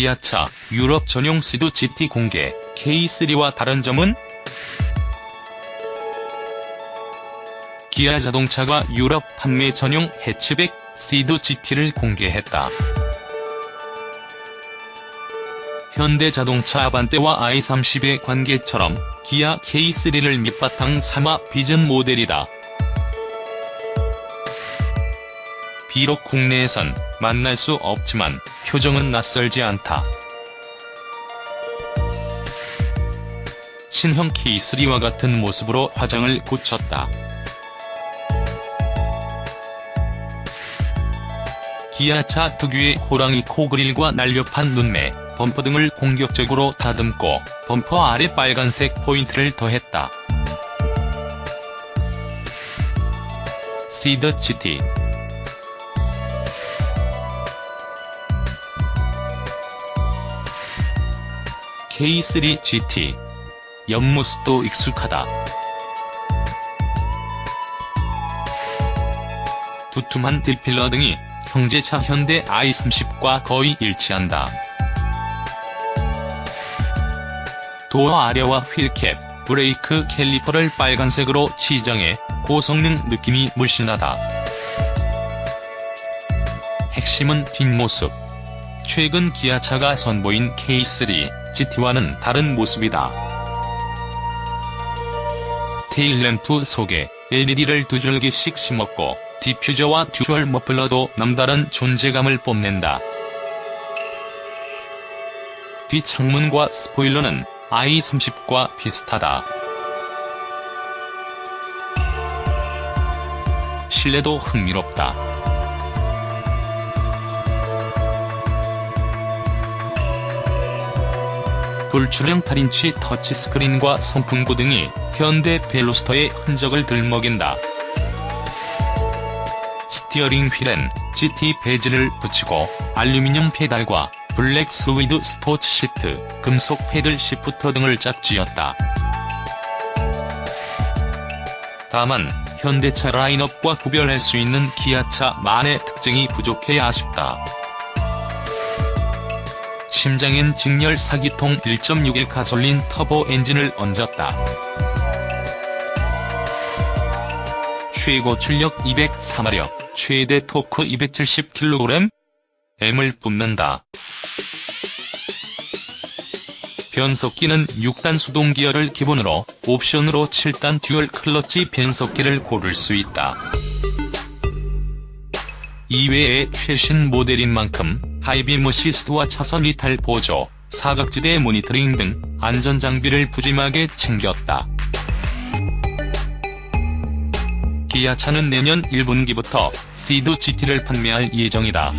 기아차 유럽 전용 시드 GT 공개 K3와 다른 점은 기아 자동차가 유럽 판매 전용 해치백 시드 GT를 공개했다. 현대자동차 아반떼와 i30의 관계처럼 기아 K3를 밑바탕 삼아 비전 모델이다. 비록 국내에선 만날 수 없지만 표정은 낯설지 않다. 신형 K3와 같은 모습으로 화장을 고쳤다. 기아차 특유의 호랑이 코 그릴과 날렵한 눈매, 범퍼 등을 공격적으로 다듬고 범퍼 아래 빨간색 포인트를 더했다. 시더 GT K3 GT 옆모습도 익숙하다. 두툼한 딜필러 등이 형제차 현대 i30과 거의 일치한다. 도어 아래와 휠캡, 브레이크 캘리퍼를 빨간색으로 치정해 고성능 느낌이 물씬하다. 핵심은 뒷모습. 최근 기아차가 선보인 K3, GT와는 다른 모습이다. 테일램프 속에 LED를 두 줄기씩 심었고 디퓨저와 듀얼 머플러도 남다른 존재감을 뽐낸다. 뒷창문과 스포일러는 i30과 비슷하다. 실내도 흥미롭다. 돌출형 8인치 터치스크린과 선풍구 등이 현대 벨로스터의 흔적을 들먹인다. 스티어링 휠엔 GT 베지를 붙이고 알루미늄 페달과 블랙 스위드 스포츠 시트, 금속 패들 시프터 등을 짝지었다. 다만 현대차 라인업과 구별할 수 있는 기아차만의 특징이 부족해 아쉽다. 심장엔 직렬 4기통 1.61 가솔린 터보 엔진을 얹었다. 최고 출력 204마력, 최대 토크 270kg? M을 뿜는다. 변속기는 6단 수동 기어를 기본으로 옵션으로 7단 듀얼 클러치 변속기를 고를 수 있다. 이외에 최신 모델인 만큼 하이빔 어시스트와 차선 이탈 보조, 사각지대 모니터링 등 안전장비를 푸짐하게 챙겼다. 기아차는 내년 1분기부터 시드 GT를 판매할 예정이다.